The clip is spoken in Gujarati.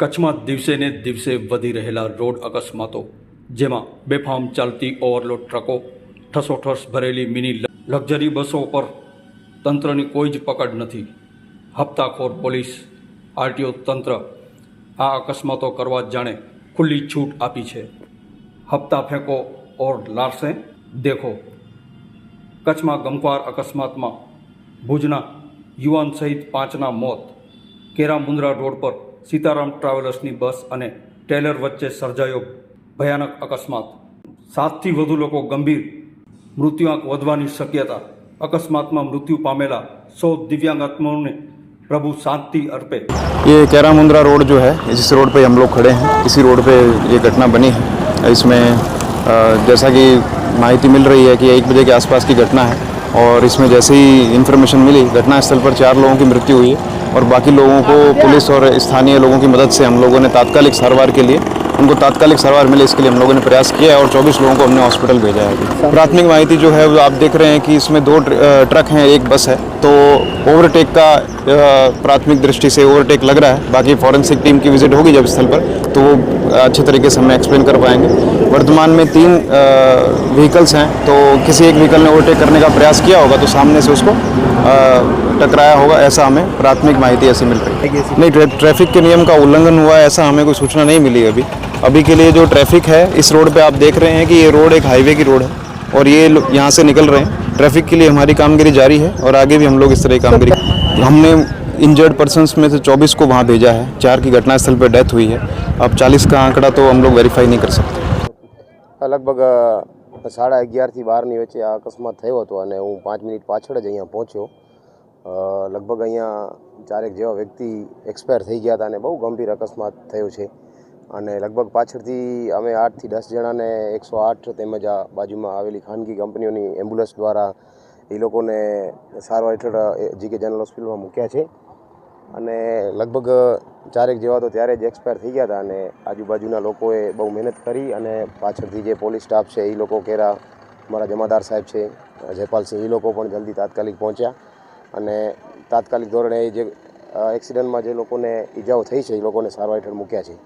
કચ્છમાં દિવસે ને દિવસે વધી રહેલા રોડ અકસ્માતો, જેમાં બેફામ ચાલતી ઓવરલોડ ટ્રકો, ઠસોઠસ ભરેલી મિની લક્ઝરી બસો પર તંત્રની કોઈ જ પકડ નથી. હપ્તાખોર પોલીસ, આરટીઓ તંત્ર આ અકસ્માતો કરવા જાણે ખુલ્લી છૂટ આપી છે. હપ્તા ફેંકો ઓર લારસે દેખો. કચ્છમાં ગમખ્વાર અકસ્માતમાં ભુજના યુવાન સહિત પાંચના મોત. કેરા મુંદ્રા રોડ પર સીતારામ ટ્રાવેલર્સની બસ અને ટેલર વચ્ચે સર્જાયો ભયાનક અકસ્માત સાતથી વધુ લોકો ગંભીર મૃત્યુઆંક વધવાની શક્યતા અકસ્માતમાં મૃત્યુ પામેલા સો દિવ્યાંગાત્માઓને પ્રભુ શાંતિ અર્પે ये कैरा मुंद्रा रोड जो है इस रोड पे हम लोग खड़े हैं इसी रोड पे ये घटना बनी है इसमें अ, जैसा कि माहिती मिल रही है कि एक बजे के आसपास की घटना है और इसमें जैसे ही इन्फॉर्मेशन मिली घटना स्थल पर चार लोगों की मृत्यु हुई है और बाकी लोगों को पुलिस और स्थानीय लोगों की मदद से हम लोगों ने तात्कालिक सरवार के लिए उनको तात्कालिक सरवार मिले इसके लिए हम लोगों ने प्रयास किया है और 24 लोगों को हमने हॉस्पिटल भेजा है प्राथमिक माहिती जो है वो आप देख रहे हैं कि इसमें दो ट्रक हैं एक बस है। तो ओवरटेक का प्राथमिक दृष्टि से ओवरटेक लग रहा है। बाकी फॉरेंसिक टीम की विज़िट होगी जब स्थल पर तो वो अच्छे तरीके से हमें एक्सप्लेन कर पाएँगे। वर्तमान में तीन व्हीकल्स हैं तो किसी एक व्हीकल ने ओवरटेक करने का प्रयास किया होगा तो सामने से उसको टकराया होगा ऐसा हमें प्राथमिक माहिती ऐसी मिल रही है। नहीं ट्रै- ट्रैफ़िक के नियम का उल्लंघन हुआ है ऐसा हमें कोई सूचना नहीं मिली अभी। अभी के लिए जो ट्रैफ़िक है इस रोड पर आप देख रहे हैं कि ये रोड एक हाईवे की रोड है और ये यहाँ से निकल रहे हैं। ट्रैफ़िक के लिए हमारी कामगिरी जारी है और आगे भी हम लोग इस तरह की कामगिरी हमने इंजर्ड पर्सनस में से 24 को वहाँ भेजा है चार की घटनास्थल पर डेथ हुई है अब 40 का आंकड़ा तो हम लोग वेरीफाई नहीं कर सकते લગભગ અ, સાડા અગિયારથી બારની વચ્ચે આ અકસ્માત થયો હતો અને હું પાંચ મિનિટ પાછળ જ અહીંયા પહોંચ્યો અ, લગભગ અહીંયા ચારેક જેવા વ્યક્તિ એક્સપાયર થઈ ગયા હતા અને બહુ ગંભીર અકસ્માત થયો છે અને લગભગ પાછળથી અમે આઠથી દસ જણાને એકસો આઠ તેમજ આ બાજુમાં આવેલી ખાનગી કંપનીઓની એમ્બ્યુલન્સ દ્વારા એ લોકોને સારવાર હેઠળ જીકે જનરલ હોસ્પિટલમાં મૂક્યા છે અને લગભગ ચારેક જેવા તો ત્યારે જ એક્સપાયર થઈ ગયા હતા અને આજુબાજુના લોકોએ બહુ મહેનત કરી અને પાછળથી જે પોલીસ સ્ટાફ છે એ લોકો કેરા મારા જમાદાર સાહેબ છે જયપાલસિંહ એ લોકો પણ જલ્દી તાત્કાલિક પહોંચ્યા. અને તાત્કાલિક ધોરણે જે એક્સિડન્ટમાં જે લોકોને ઈજાઓ થઈ છે, એ લોકોને સારવાર હેઠળ મૂક્યા છે.